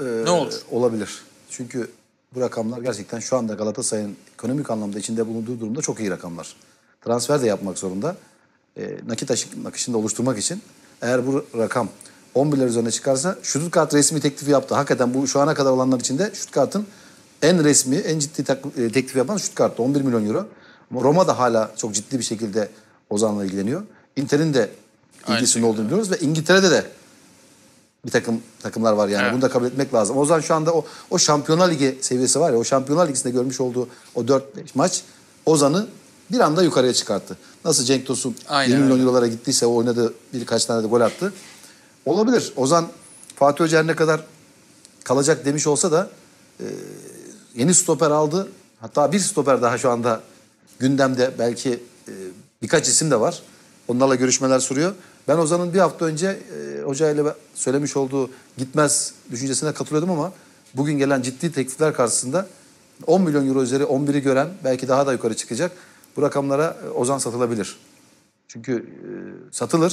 e, Ne olur? Olabilir. Çünkü bu rakamlar gerçekten şu anda Galatasaray'ın ekonomik anlamda içinde bulunduğu durumda çok iyi rakamlar. Transfer de yapmak zorunda. E, nakit akışını da oluşturmak için. Eğer bu rakam 11'ler üzerine çıkarsa Stuttgart resmi teklifi yaptı. Hakikaten bu şu ana kadar olanlar içinde Stuttgart'ın en resmi, en ciddi e, teklifi yapan Stuttgart'ta 11 milyon euro. Roma da hala çok ciddi bir şekilde Ozan'la ilgileniyor. Inter'in de ilgisinin olduğunu biliyoruz ve İngiltere'de de bir takım takımlar var yani. Evet. Bunu da kabul etmek lazım. Ozan şu anda o, o Şampiyonlar Ligi seviyesi var ya o Şampiyonlar Ligi'nde görmüş olduğu o 4-5 maç Ozan'ı bir anda yukarıya çıkarttı. Nasıl Cenk Tosun Aynen 20 milyon öyle. eurolara gittiyse o oynadı birkaç tane de gol attı. Olabilir. Ozan Fatih Hoca ne kadar kalacak demiş olsa da e, yeni stoper aldı. Hatta bir stoper daha şu anda gündemde belki e, birkaç isim de var. Onlarla görüşmeler sürüyor. Ben Ozan'ın bir hafta önce e, hocayla söylemiş olduğu gitmez düşüncesine katılıyordum ama bugün gelen ciddi teklifler karşısında 10 milyon euro üzeri 11'i gören belki daha da yukarı çıkacak. Bu rakamlara e, Ozan satılabilir. Çünkü e, satılır.